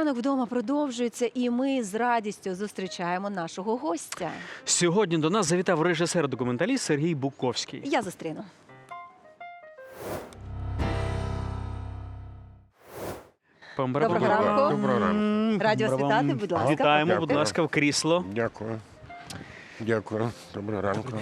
Ранок вдома продовжується, і ми з радістю зустрічаємо нашого гостя. Сьогодні до нас завітав режисер-документаліст Сергій Буковський. Я зустріну. Доброго ранку. Доброго ранку. Раді вас вітати, будь ласка. Вітаємо, будь ласка, в крісло. Дякую. Дякую. Доброго ранку.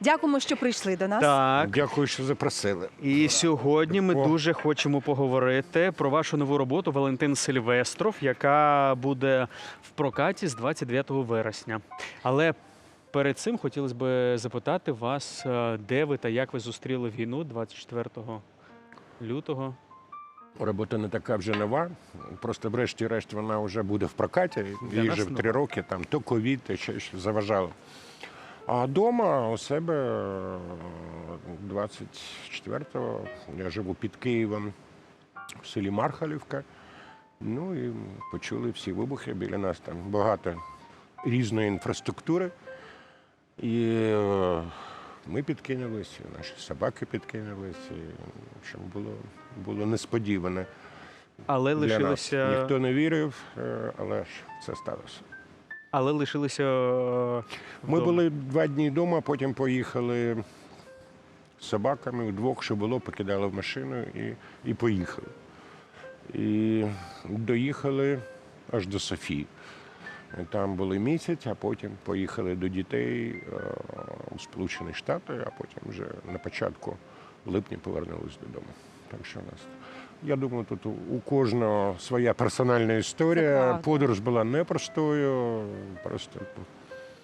Дякуємо, що прийшли до нас. Так. Дякую, що запросили. І сьогодні ми О. дуже хочемо поговорити про вашу нову роботу Валентин Сильвестров, яка буде в прокаті з 29 вересня. Але перед цим хотілося б запитати вас, е, де ви та як ви зустріли війну 24 лютого. Робота не така вже нова. Просто врешті-решт вона вже буде в прокаті. Їй вже в три роки, там то ковід, то ще заважало. А вдома у себе е, 24-го я живу під Києвом в селі Мархалівка. Ну і почули всі вибухи біля нас. Там багато різної інфраструктури. І е, ми підкинулись, і наші собаки підкинулись. І, в общем, було, було несподіване. Але Для нас. Ніхто не вірив, е, але ж це сталося. Але лишилися. е, Ми були два дні вдома, потім поїхали з собаками вдвох, що було, покидали в машину і, і поїхали. І доїхали аж до Софії. Там були місяць, а потім поїхали до дітей е, у Сполучені Штати, а потім вже на початку липня повернулись додому. Так що у нас. Я думаю, тут у- кожного своя персональна історія. Подорож була непростою, просто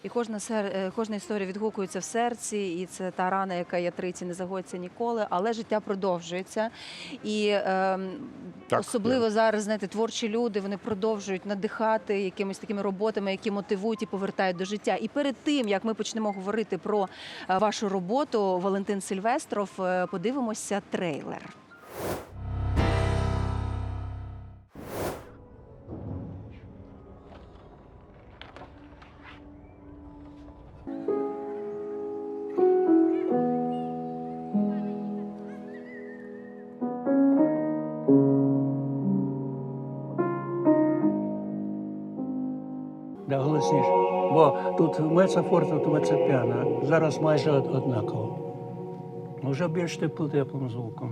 І кожна сер... е, кожна історія відгукується в серці, і це та рана, яка є триці, не загоїться ніколи. Але життя продовжується. І ем, Так, особливо зараз, знаєте, творчі люди вони продовжують надихати якимись такими роботами, які мотивують і повертають до життя. І перед тим як ми почнемо говорити про е, вашу роботу, Валентин Сильвестров, е, подивимося трейлер. Да, голосніше. Бо тут мецафорте, тут мецапіано. Зараз майже од- однаково. Ну, Вже більш тепло теплим звуком.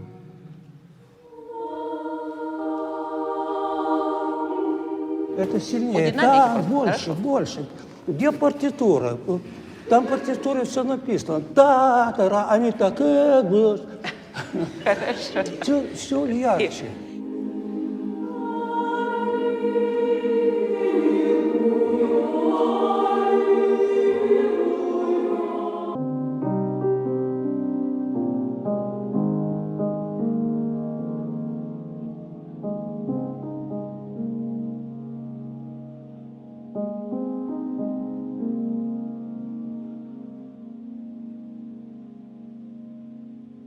Это сильнее. Будет Да, напиток, больше, больше. Где партитура? Там партитуре все написано. Да, да, да, они так, э, было. Все, все ярче.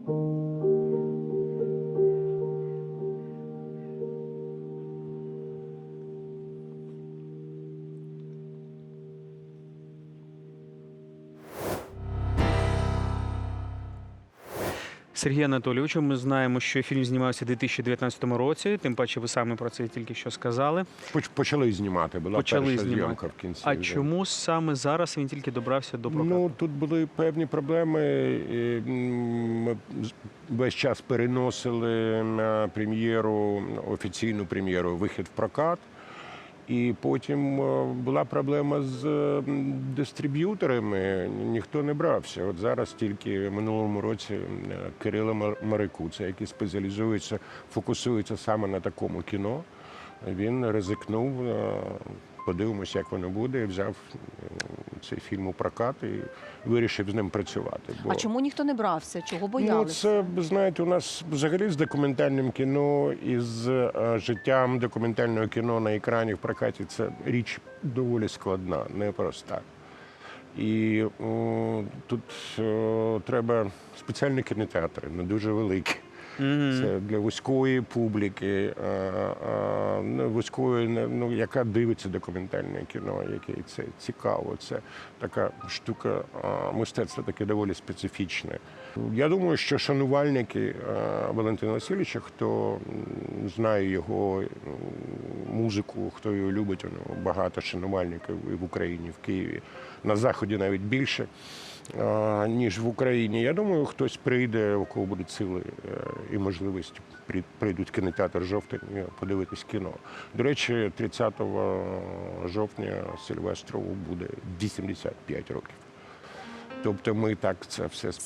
Thank you. Сергій Анатолійовичу, ми знаємо, що фільм знімався у 2019 році. Тим паче, ви самі про це тільки що сказали. Поч- Почали знімати, була Почали перша знімати. зйомка в кінці. А вже. чому саме зараз він тільки добрався до прокату? Ну тут були певні проблеми. Ми весь час переносили на прем'єру, офіційну прем'єру, вихід в прокат. І потім е, була проблема з дистриб'юторами. Ніхто не брався. От зараз тільки в минулому році Кирило Мар- Марикуца, який спеціалізується, фокусується саме на такому кіно. Він ризикнув, Подивимось, подивимося, як воно буде, і взяв цей фільм у прокат і вирішив з ним працювати. А чому ніхто не брався? Чого боялися? Ну, це знаєте, у нас взагалі з документальним кіно і з е, життям документального кіно на екрані в прокаті це річ доволі складна, непроста. І о, тут о, треба спеціальні кінотеатри, не дуже великі. Це для вузької публіки, а, а, ну, вузької, ну, яка дивиться документальне кіно, яке це цікаво. Це така штука а, мистецтва таке доволі специфічне. Я думаю, що шанувальники Валентина Васильовича, хто знає його музику, хто його любить, воно багато шанувальників і в Україні, в Києві. На Заході навіть більше, ніж в Україні. Я думаю, хтось прийде, у кого будуть сили е, і можливість прийдуть в кінотеатр жовтень подивитись кіно. До речі, 30 жовтня Сильвестрову буде 85 років. Тобто ми так це все Символічно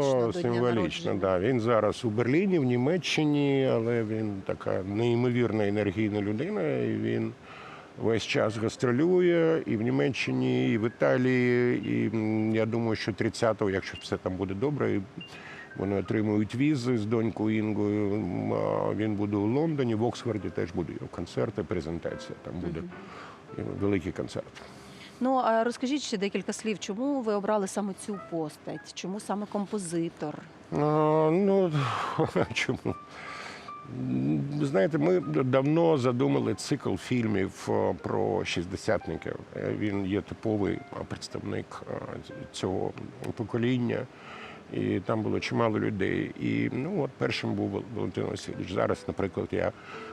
співпало дня символічно. Да. Він зараз у Берліні, в Німеччині, але він така неймовірна енергійна людина, і він весь час гастролює і в Німеччині, і в Італії. І я думаю, що 30-го, якщо все там буде добре, вони отримують візи з донькою Інгою. Він буде у Лондоні, в Оксфорді теж буде його концерти, презентація. Там буде великий концерт. Ну а розкажіть ще декілька слів, чому ви обрали саме цю постать? Чому саме композитор? А, ну чому? Знаєте, ми давно задумали цикл фільмів про шістдесятників. Він є типовий представник цього покоління. І там було чимало людей. І ну от першим був Валентин Васильович. Зараз, наприклад, я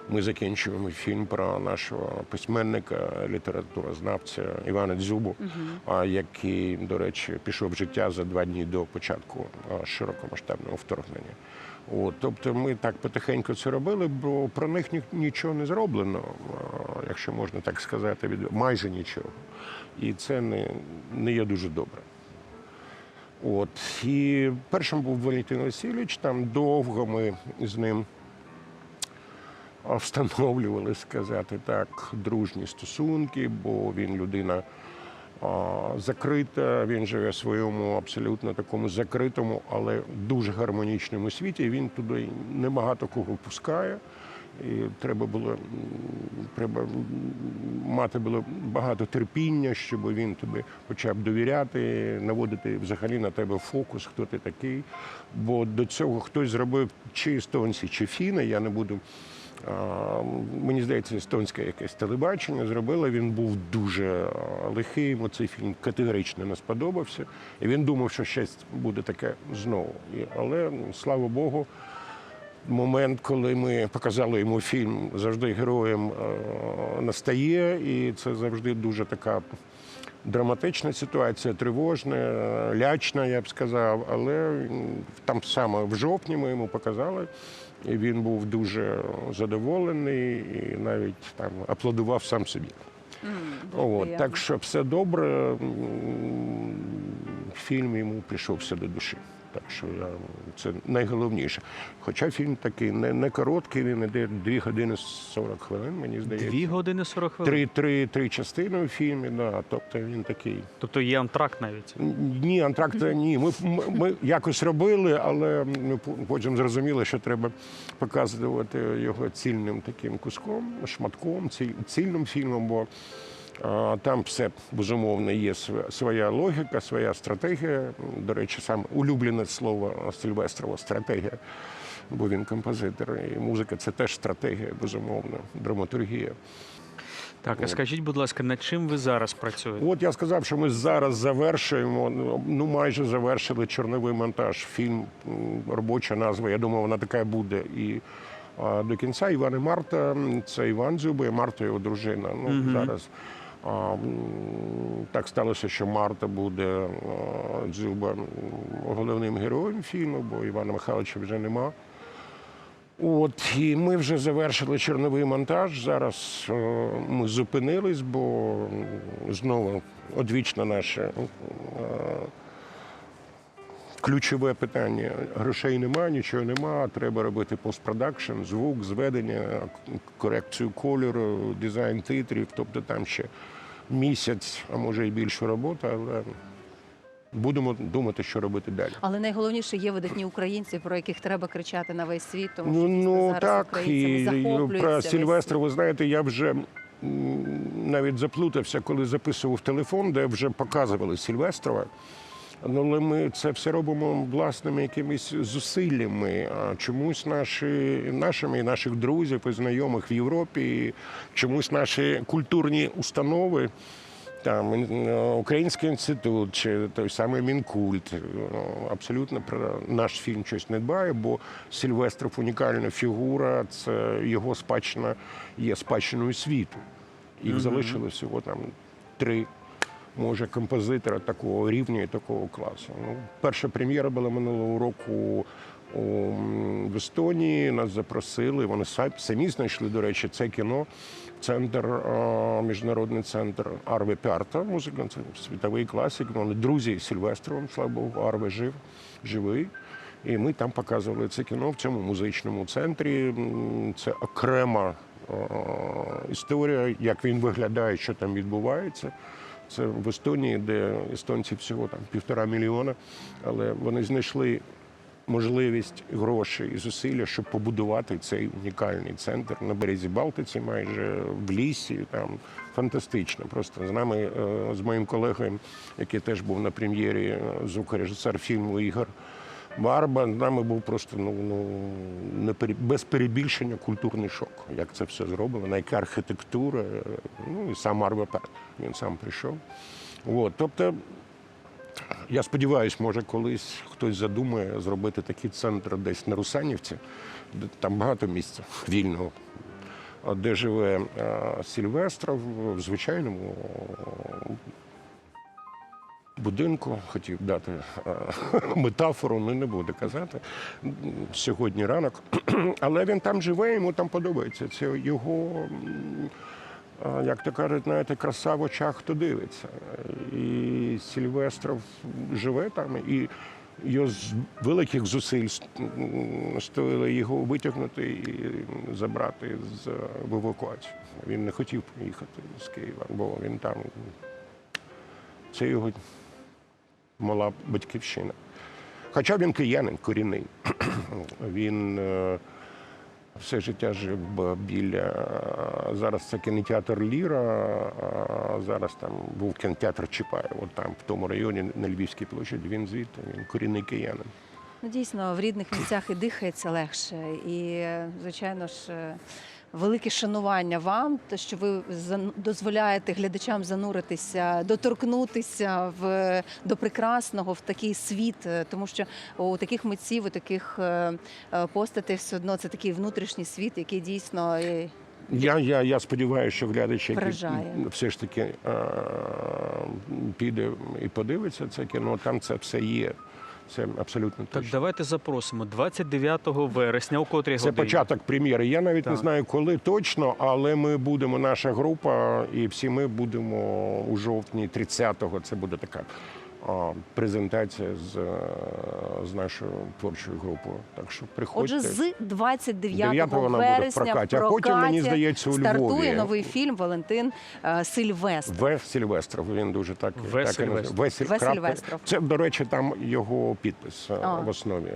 ми закінчуємо фільм про нашого письменника, літературознавця Івана Дзюбу, а який, до речі, пішов в життя за два дні до початку широкомасштабного вторгнення. От, тобто ми так потихеньку це робили, бо про них ні- нічого не зроблено, якщо можна так сказати, від майже нічого. І це не, не є дуже добре. От і першим був Валентин Васильович. Там довго ми з ним встановлювали, сказати так, дружні стосунки, бо він людина а, закрита. Він живе в своєму абсолютно такому закритому, але дуже гармонічному світі. Він туди небагато кого пускає. І треба було треба мати було багато терпіння, щоб він тобі почав довіряти, наводити взагалі на тебе фокус, хто ти такий. Бо до цього хтось зробив чи естонці, чи фіни. Я не буду. Мені здається, естонське якесь телебачення зробило. Він був дуже лихий. Йому цей фільм категорично не сподобався. І він думав, що щось буде таке знову. Але слава Богу, момент, коли ми показали йому фільм, завжди героєм е, настає, і це завжди дуже така драматична ситуація, тривожна, лячна, я б сказав. Але там саме в жовтні ми йому показали. І він був дуже задоволений і навіть там аплодував сам собі. От, так що все добре. Фільм йому прийшовся до душі. Так що я, це найголовніше. Хоча фільм такий не, не короткий, він іде 2 години 40 хвилин, мені здається. Дві години 40 хвилин. Три, три, три частини у фільмі, да, тобто він такий. Тобто є антракт навіть. Ні, антракта ні. Ми, ми, ми якось робили, але ми по- потім зрозуміли, що треба показувати його цільним таким куском, шматком, ці- цільним фільмом, бо там все безумовно є своя логіка, своя стратегія. До речі, саме улюблене слово Сильвестрова стратегія. Бо він композитор, і музика це теж стратегія, безумовно, драматургія. Так, а скажіть, будь ласка, над чим ви зараз працюєте? От я сказав, що ми зараз завершуємо. Ну майже завершили чорновий монтаж. Фільм робоча назва. Я думаю, вона така буде і до кінця. Іван і Марта. Це Іван Дзюба і Марта його дружина. Ну зараз. Так сталося, що Марта буде Дзюба головним героєм фільму, бо Івана Михайловича вже нема. От і ми вже завершили чорновий монтаж. Зараз ми зупинились, бо знову одвічно наше е, ключове питання. Грошей немає, нічого немає. Треба робити постпродакшн, звук, зведення, корекцію кольору, дизайн титрів. Тобто там ще місяць, а може і більше роботи, але будемо думати, що робити далі. Але найголовніше є видатні українці, про яких треба кричати на весь світ, тому Ну, що ну зараз так, і про Сільвестра, ви знаєте, я вже навіть заплутався, коли записував телефон, де вже показували Сільвестрова. Ну, але ми це все робимо власними якимись зусиллями. А чомусь наші, нашими і наших друзів і знайомих в Європі, і чомусь наші культурні установи там е, Український інститут чи той самий Мінкульт е, абсолютно про наш фільм щось не дбає, бо Сільвестров унікальна фігура, це його спадщина є спадщиною світу. Їх залишилось всього там три. Може, композитора такого рівня і такого класу. Ну, перша прем'єра була минулого року у, в Естонії. Нас запросили. Вони самі знайшли, до речі, це кіно. Центр, міжнародний центр Арве Пярта. Музика це світовий класик. Вони друзі Сільвестровим, слава Богу, Арве жив, живий. І ми там показували це кіно в цьому музичному центрі. Це окрема історія, як він виглядає, що там відбувається. Це в Естонії, де естонців всього там півтора мільйона, але вони знайшли можливість гроші і зусилля, щоб побудувати цей унікальний центр на березі Балтиці, майже в лісі. Там фантастично. Просто з нами, е, з моїм колегою, який теж був на прем'єрі, е, звукорежисер фільму Ігор. Барба з нами був просто ну, ну без перебільшення культурний шок. Як це все зроблено, яка архітектура, ну і сам Арба Перт. Він сам прийшов. От, тобто, я сподіваюся, може колись хтось задумає зробити такий центр десь на Русанівці, там багато місця вільного, де живе Сільвестров в звичайному будинку. Хотів дати е, метафору, ну не буду казати. Сьогодні ранок. Але він там живе, йому там подобається. Це його. Як то кажуть, знаєте, краса в очах, хто дивиться. І Сільвестров живе там, і його з великих зусиль с- м, стоїло його витягнути і забрати з е, в евакуацію. Він не хотів поїхати з Києва, бо він там. Це його мала батьківщина. Хоча він киянин корінний. він е, все життя жив біля. Зараз це кінотеатр Ліра, а зараз там був кінотеатр Чапаєв, от там, в тому районі на Львівській площаді. Він звідти, він корінний киянин. Ну, дійсно, в рідних місцях і дихається легше. І, е, звичайно ж, е, велике шанування вам, те, що ви дозволяєте глядачам зануритися, доторкнутися в, до прекрасного в такий світ, е, тому що у таких митців, у таких е, е, постатей все одно це такий внутрішній світ, який дійсно Я, я, я сподіваюся, що глядач, який все ж таки е, піде і подивиться це кіно, там це все є. Це абсолютно Так, точно. давайте запросимо 29 вересня, у котрій Це годині. початок прем'єри. Я навіть не знаю, коли точно, але ми будемо, наша група, і всі ми будемо у жовтні 30-го. Це буде така презентація з, е, з нашою творчою групою. Так що приходьте. Отже, з 29 9-го вона буде в прокаті, а потім, мені здається, у стартує Львові. новий фільм Валентин е, Сильвестр. В Сильвестров. Він дуже так В. так. Сильвестров. Сильвестров. Це, до речі, там його підпис е, А. в основі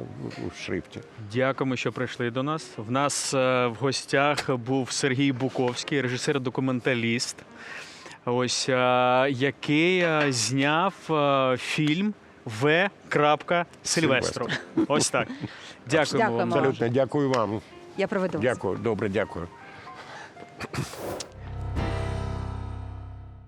в, шрифті. Дякуємо, що прийшли до нас. В нас в гостях був Сергій Буковський, режисер-документаліст, ось е, який е, зняв е, фільм В. Сильвестру. Ось так. Дякуємо вам. Абсолютно, дякую вам. Я проведу. Дякую, добре, дякую.